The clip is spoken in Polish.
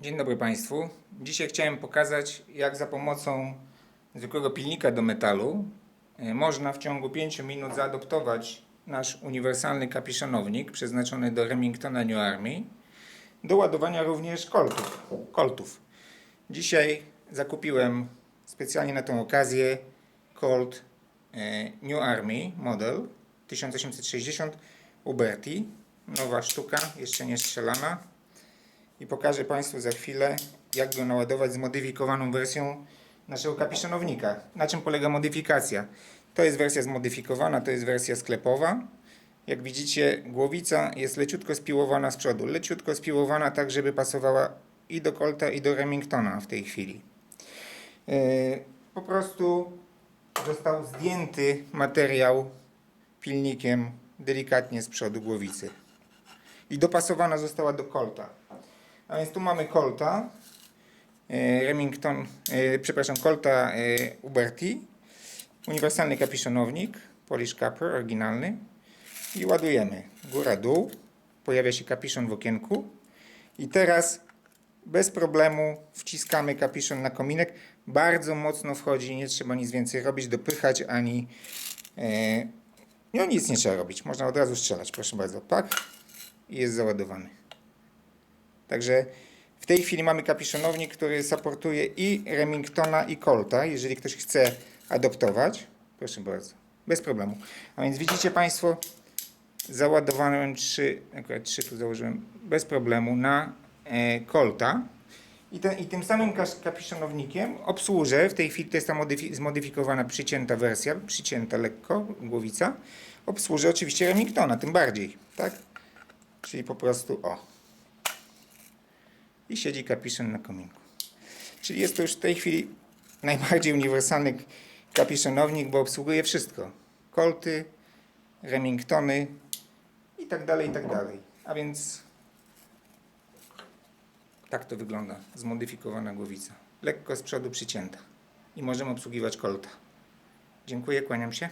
Dzień dobry Państwu. Dzisiaj chciałem pokazać, jak za pomocą zwykłego pilnika do metalu e, można w ciągu 5 minut zaadoptować nasz uniwersalny kapiszonownik przeznaczony do Remingtona New Army do ładowania również koltów. koltów. Dzisiaj zakupiłem specjalnie na tą okazję Colt e, New Army model 1860 Uberti. Nowa sztuka, jeszcze nie strzelana i pokażę Państwu za chwilę, jak go naładować z modyfikowaną wersją naszego kapiszonownika. Na czym polega modyfikacja? To jest wersja zmodyfikowana, to jest wersja sklepowa. Jak widzicie, głowica jest leciutko spiłowana z przodu. Leciutko spiłowana tak, żeby pasowała i do Colta, i do Remingtona w tej chwili. Yy, Po prostu został zdjęty materiał pilnikiem delikatnie z przodu głowicy. I dopasowana została do Colta. A więc tu mamy Colta, e, Remington, e, przepraszam, Colta e, Uberti, uniwersalny kapiszonownik, Polish Capper, oryginalny i ładujemy. Góra, dół, pojawia się kapiszon w okienku i teraz bez problemu wciskamy kapiszon na kominek. Bardzo mocno wchodzi, nie trzeba nic więcej robić, dopychać ani... No nic nie trzeba robić, można od razu strzelać, proszę bardzo, pak i jest załadowany. Także w tej chwili mamy kapiszonownik, który supportuje i Remingtona i Colta, jeżeli ktoś chce adoptować. Proszę bardzo, bez problemu. A więc widzicie Państwo, załadowałem trzy, akurat trzy tu założyłem bez problemu na e, Colta. I, ten, I tym samym kapiszonownikiem obsłużę, w tej chwili to jest ta modyfi- zmodyfikowana, przycięta wersja, przycięta lekko, głowica, obsłużę oczywiście Remingtona, tym bardziej, tak? Czyli po prostu o. I siedzi kapiszon na kominku. Czyli jest to już w tej chwili najbardziej uniwersalny kapiszonownik, bo obsługuje wszystko. Kolty, Remingtony i tak dalej, i tak dalej. A więc tak to wygląda, zmodyfikowana głowica. Lekko z przodu przycięta. I możemy obsługiwać kolta. Dziękuję, kłaniam się.